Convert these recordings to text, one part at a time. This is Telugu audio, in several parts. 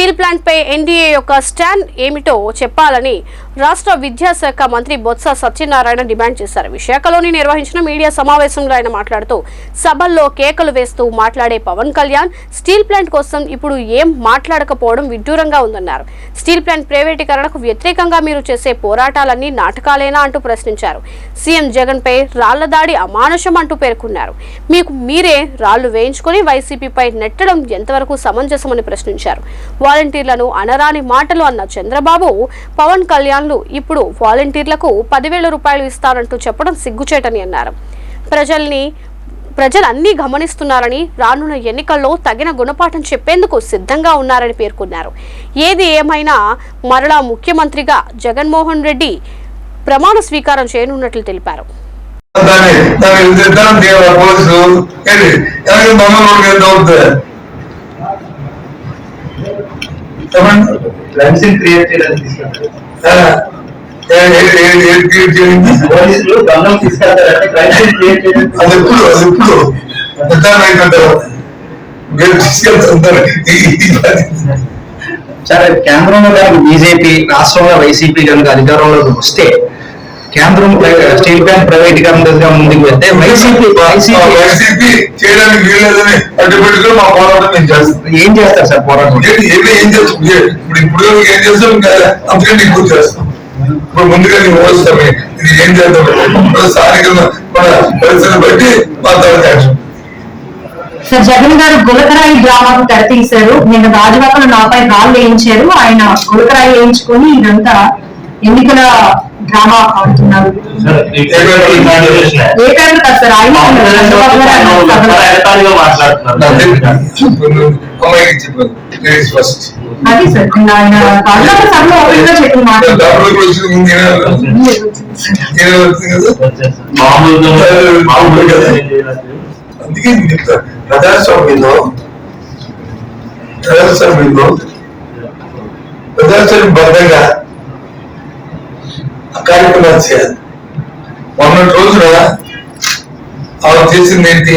స్టీల్ ప్లాంట్ పై ఎన్డీఏ యొక్క స్టాండ్ ఏమిటో చెప్పాలని రాష్ట్ర విద్యాశాఖ మంత్రి బొత్స సత్యనారాయణ డిమాండ్ చేశారు. విశాఖలోని నిర్వహించిన మీడియా సమావేశంలో ఆయన మాట్లాడుతూ సభల్లో కేకలు వేస్తూ మాట్లాడే పవన్ కళ్యాణ్ స్టీల్ ప్లాంట్ కోసం ఇప్పుడు ఏం మాట్లాడకపోవడం విడ్డూరంగా ఉందన్నారు. స్టీల్ ప్లాంట్ ప్రైవేటీకరణకు వ్యతిరేకంగా మీరు చేసే పోరాటాలన్నీ నాటకాలేనా అంటూ ప్రశ్నించారు. సీఎం జగన్పై రాళ్ళ దాడి అమానుషం అంటూ పేర్కొన్నారు. మీకు మీరే రాళ్ళు వేయించుకొని వైసీపీపై నెట్టడం ఎంతవరకు సమంజసమని ప్రశ్నించారు. వాలంటీర్లను అనరాని మాటలు అన్న చంద్రబాబు పవన్ కళ్యాణ్ కళ్యాణ్లు ఇప్పుడు వాలంటీర్లకు పదివేల రూపాయలు ఇస్తారంటూ చెప్పడం సిగ్గుచేటని అన్నారు. ప్రజల్ని ప్రజలన్నీ గమనిస్తున్నారని రానున్న ఎన్నికల్లో తగిన గుణపాఠం చెప్పేందుకు సిద్ధంగా ఉన్నారని పేర్కొన్నారు. ఏది ఏమైనా మరలా ముఖ్యమంత్రిగా జగన్మోహన్ రెడ్డి ప్రమాణ స్వీకారం చేయనున్నట్లు తెలిపారు. దాని దాన్ని ఇద్దరం తీయాలి పోలీసు ఏంటి ఎవరికి మమ్మల్ని క్రియేట్ చేయడానికి పోలీసులు గమనం తీసుకెళ్తారంటే క్రియేట్ చేయడానికి అది ఎప్పుడు అది ఎప్పుడు? మీరు తీసుకెళ్తుంటారు. సరే కేంద్రంలో కనుక బీజేపీ రాష్ట్రంలో వైసీపీ కనుక అధికారంలోకి వస్తే కేంద్రం స్టీల్ ప్లాంట్ ప్రైవేటీకరణ ముందుకు వెళ్తే వైసీపీ వైసీపీ. చేయడానికి వీల్లేదని అడ్డు పెట్టుకుని మా పోరాటం మేము చేస్తాం ఏం చేస్తారు సార్ పోరాటం? ఏమి ఏం చేస్తాం ఇప్పుడు ఇప్పుడు ఏం చేస్తాం ఇంకా అంతకంటే ఎక్కువ చేస్తాం. ఇప్పుడు ముందుగా నీకు పోస్తామే ఇది ఏం చేద్దాం? స్థానికంగా మన పరిస్థితిని బట్టి సార్ జగన్ గారు గులకరాయి డ్రామాకు తెరతీశారు. నిన్న రాజవాకలు నాపై రాళ్ళు వేయించారు. ఆయన గులకరాయి వేయించుకొని ఇదంతా ఎన్నికల డ్రామా ఆడుతున్నారు అది సార్ ఆయన పార్లమెంట్ సభలో ఓపెన్గా చెప్పిన మాట అందుకే ప్రజాస్వామ్యంలో ప్రజాస్వామ్యంలో ప్రజాస్వామ్యం బద్దంగా కార్యక్రమాలు చేయాలి. మొన్నటి రోజున ఆమె చేసింది ఏంటి?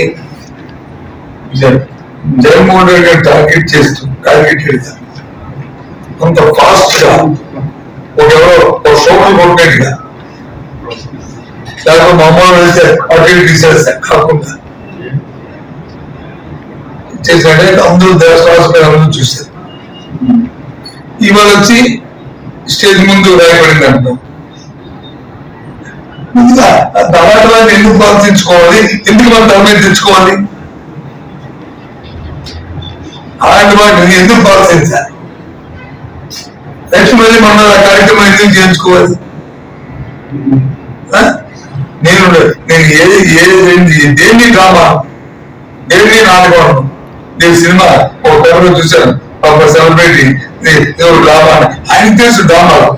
జగన్మోహన్ రెడ్డి గారు టార్గెట్ చేస్తూ టార్గెట్ చేశారు కొంత ఫాస్ట్గా ఒక ఎవరో ఒక సోమల్ కొట్టేట్టుగా లేకపోతే మామూలు వేస్తే అటు తీసేస్తా కాకుండా. చేశాడే అందరూ దేవస్థానం చూశారు. ఇవాళ వచ్చి స్టేజ్ ముందు రాయబడింది అంటాం ముందుగా ఆ ఎందుకు ప్రవర్తించుకోవాలి ఎందుకు మనం ధర్మం తెచ్చుకోవాలి? అలాంటి వాటిని ఎందుకు ప్రవర్తించాలి నెక్స్ట్ మళ్ళీ మనం ఆ కార్యక్రమం ఎందుకు చేయించుకోవాలి? ఆ? నేను నేను ఏది ఏది దేన్ని డ్రామా? దేన్ని నాటకం? నేను సినిమా ఒక పేపర్ చూశాను. ఒక సెలబ్రిటీ. డ్రామా ఆయన తెలుసు డ్రామా